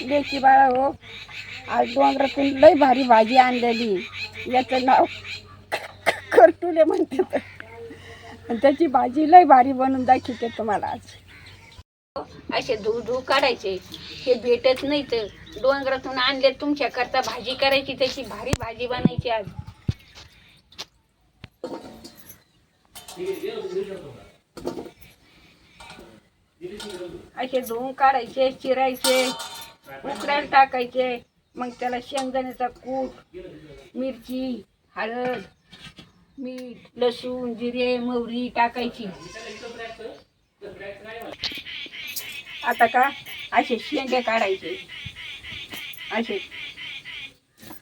लेकी बाळा हो आज डोंगरातून लय भारी भाजी आणलेली. याचं नाव करटुले म्हणतात. आणि त्याची भाजी लय भारी बनवून दाखवते तुम्हाला आज. असे धू धू काढायचे. हे भेटत नाही तर डोंगरातून आणले तुमच्या करता भाजी करायची त्याची भारी भाजी बनायची आज. असे धुवून काढायचे चिरायचे उकडायला टाकायचे. मग त्याला शेंगदाण्याचा कूट मिरची हळद मीठ लसूण जिरे मोहरी टाकायची. आता का? असे शेंगे काढायचे. असे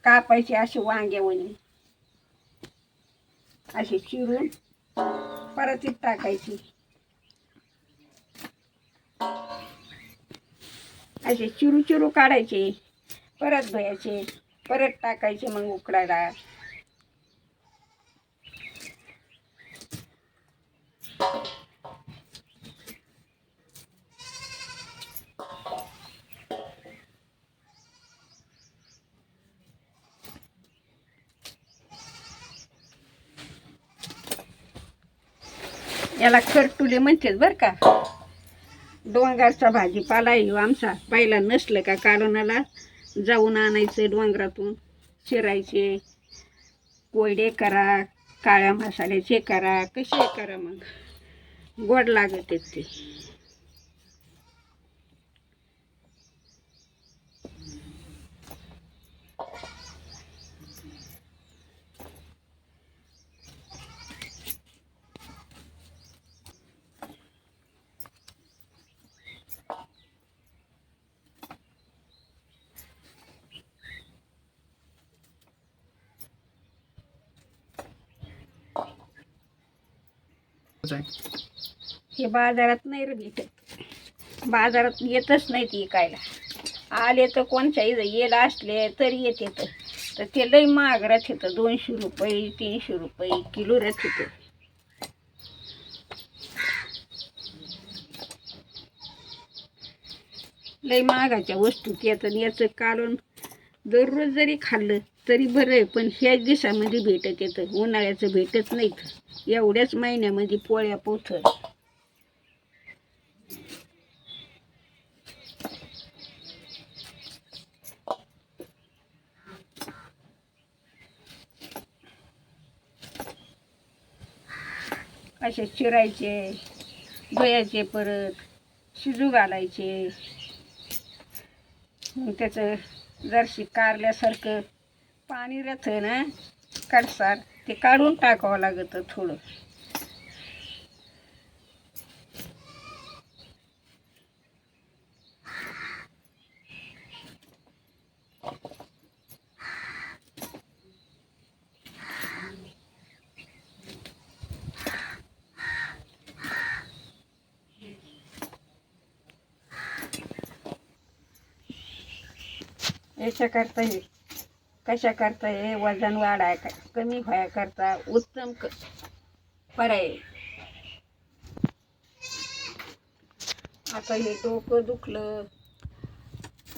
कापायचे असे वांगे म्हणे असे चिरून परत टाकायची. असे चिरू चिरू काढायचे परत धुयाचे परत टाकायचे मग उकडायला याला खरटुले म्हणतात बरं का. डोंगरचा भाजीपाला येऊ हो आमचा. पहिला नसलं का काढूनाला जाऊन आणायचं डोंगरातून. चिरायचे कोयडे करा काळ्या मसाल्याचे करा कसे करा मग? गोड लागत आहेत आहे हे बाजारात नाही रे भेटत. बाजारात येतच नाही ती इकायला. आले तर कोणच्याही येला असले तरी येते तर तर ते लई महाग येतं दोनशे रुपये तीनशे रुपये किलो राहत येतं लई महागाच्या वस्तू येतात याचं कारण दररोज जरी खाल्लं तरी बरं आहे पण ह्याच दिवसामध्ये भेटत येतं. उन्हाळ्याचं भेटत नाहीत एवढ्याच महिन्यामध्ये पोळ्या पोथर. असे चिरायचे धुयाचे परत शिजू घालायचे. मग त्याचं जरशी कारल्यासारखं पाणी राहतं ना कडसार ते काढून टाकावं लागतं थोडं. याच्या करता हे. कशा करता हे वजन वाढाय का? कमी व्हाया करता उत्तम क पर्याय. आता हे डोकं दुखलं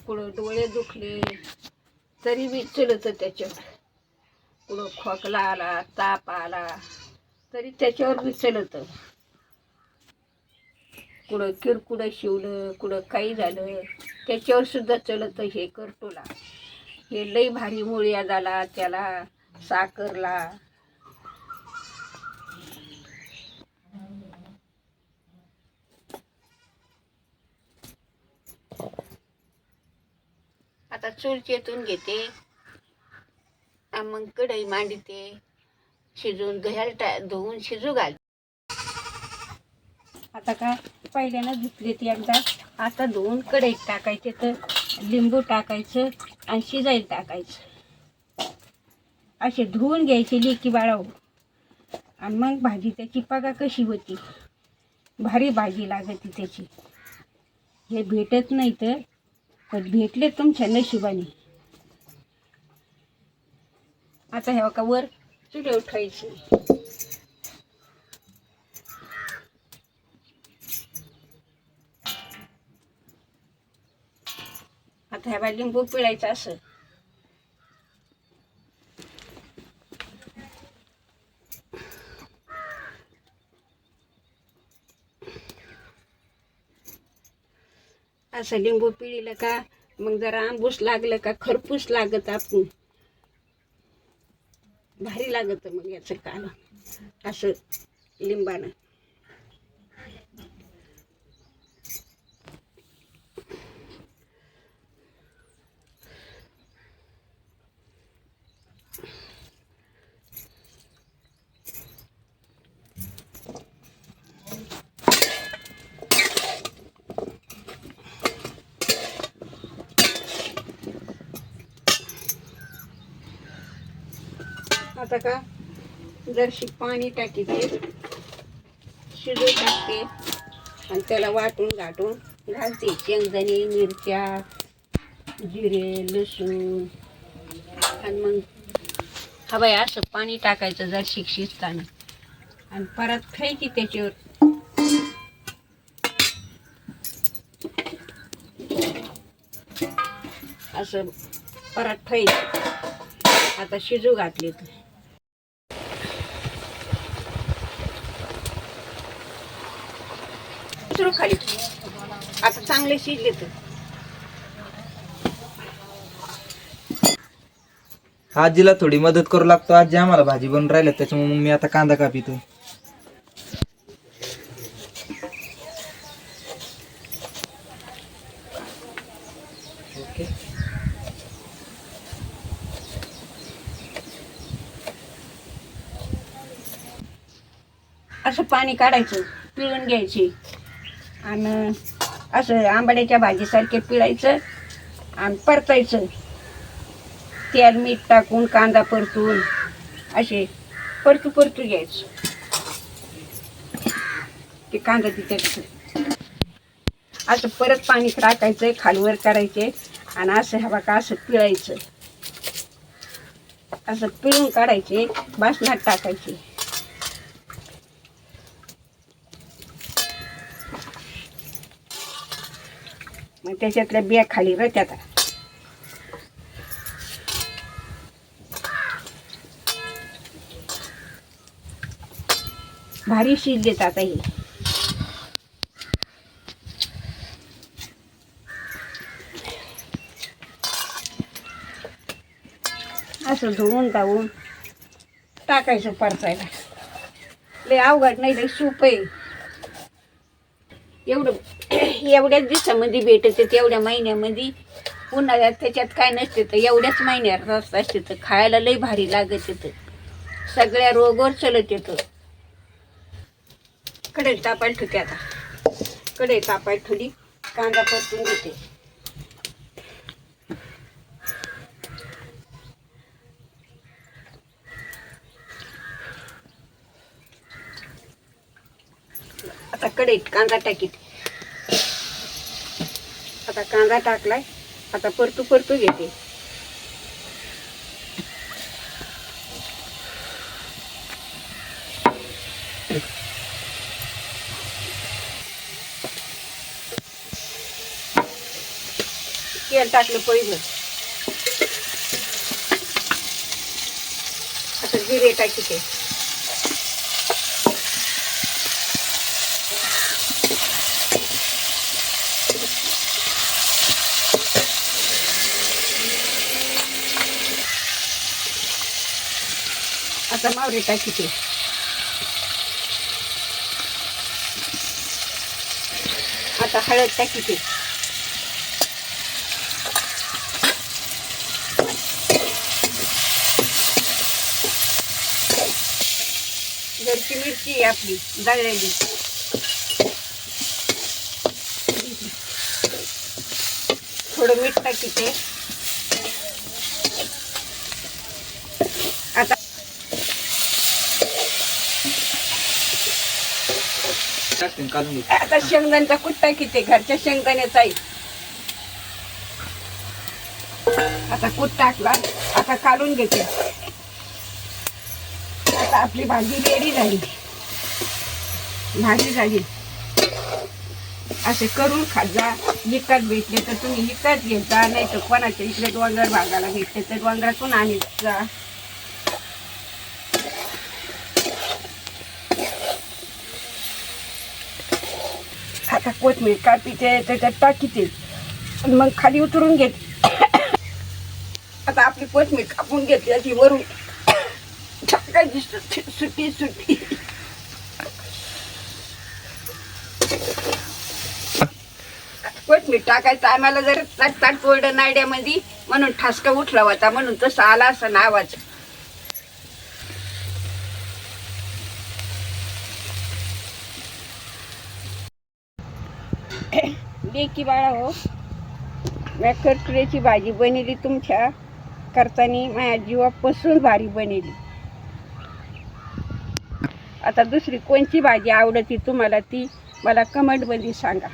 कुठं डोळे दुखले तरी बी चलत त्याच्यावर. कुठं खोकला आला ताप आला तरी त्याच्यावर बी चलत. कुठं किरकुडं शिवलं कुठं काही झालं त्याच्यावर सुद्धा चलत हे करतोला हे लई भारी मुळ्या झाला त्याला साखरला. आता चूल चेतून घेते. मग कढई मांडते. शिजवून घ्यायला टा धुवून शिजू घाल आता का पहिल्यानं धुतले ती एकदा. आता धुवून कढईत टाकायचे तर लिंबू टाकायचं. आणि शिजायला टाकायचं. असे धुवून घ्यायचे लेकी बाळाव आणि मग भाजी त्याची पगा कशी होती? भारी भाजी लागते त्याची. हे भेटत नाही तर पण भेटले तुमच्या नशिबाने. आता हे का वर चुले उठायची ह्या लिंबू पिळायचं असं. असं लिंबू पिळलं का? मग जरा आंबूस लागलं का? खरपूस लागत आपण. भारी लागत मग याचं काल असं लिंबानं. आता का जरशी पाणी टाकीते शिजू टाकते आणि त्याला वाटून गाठून घालते. शेंगदाणे मिरच्या जिरे लसूण. आणि मग हा बाई असं पाणी टाकायचं जर शिजताना. आणि परत खायची त्याच्यावर. असं परत ठेवायचं आता शिजू घातली तर. सुरू खाली. आता चांगले शिजले तर. आजीला थोडी मदत करू लागतो. आजी आम्हाला भाजी बनवून राहिल्या त्याच्यामुळे मग मी आता कांदा कापितो. असं पाणी काढायचं पिळून घ्यायची. आणि असं आंबाड्याच्या भाजीसारखे पिळायचं आणि परतायचं. तेल मीठ टाकून कांदा परतून असे परतू परतू घ्यायचं. ते कांदा तिथे असं परत पाणी टाकायचं खालवर करायचे आणि असं हवा का असं पिळायचं. असं पिळून काढायचे बासनात टाकायचे. त्याच्यातल्या बिया खाली रत्यात भारी शिजलेत आता ही. असं धुवून धावून टाकायचं परचायला लय अवघड नाही लय सूप आहे. एवढं एवढ्याच दिवसामध्ये भेटते तेवढ्या महिन्यामध्ये. उन्हाळ्यात त्याच्यात काय नसते तर एवढ्याच महिन्यात रस असते तर खायला लई भारी लागत येतं. सगळ्या रोगवर चलत येतं. कडे तापायला ठेवते आता. कडे तापायला ठेवली कांदा परतून घेते. आता कढईत कांदा टाकीत. आता कांदा टाकलाय. आता परतू परतू घेते. तेल टाकलं पहिलं. आता जिरे टाकीते. आता मावरी टाकीते आता हळद टाकीते घरची मिरची आहे आपली दळलेली थोडं मीठ टाकीते. टाकते काढून. आता शेंगदाण्याचा कुट किती? घरच्या शेंगदाण्याचा आता कूट टाकला आता काढून घेते. आता आपली भाजी रेडी झाली. भाजी झाली. असे करून खाजा विकत भेटले तर तुम्ही विकत घेता नाही तर कोणाच्या इकडे डोंगर भागाला भेटले तर डोंगरातून आणायचा आता कोथमीर कापीते त्याच्यात टाकीते. आणि मग खाली उतरून घेते. आता आपली कोथमीर कापून घेतली अशी वरून टाकायची सुट्टी सुट्टी सुट्टी कोथमीर टाकायचं आम्हाला जर ताट ताट कोरडं नायड्यामध्ये म्हणून ठसका उठला होता म्हणून तसा आला असं नावाचं लेकी बाळा हो. मी करकऱ्याची भाजी बनली तुमच्या करताना माझ्या जीवापासून भारी बनली. आता दुसरी कोणची भाजी आवडती तुम्हाला ती मला कमेंटमध्ये सांगा.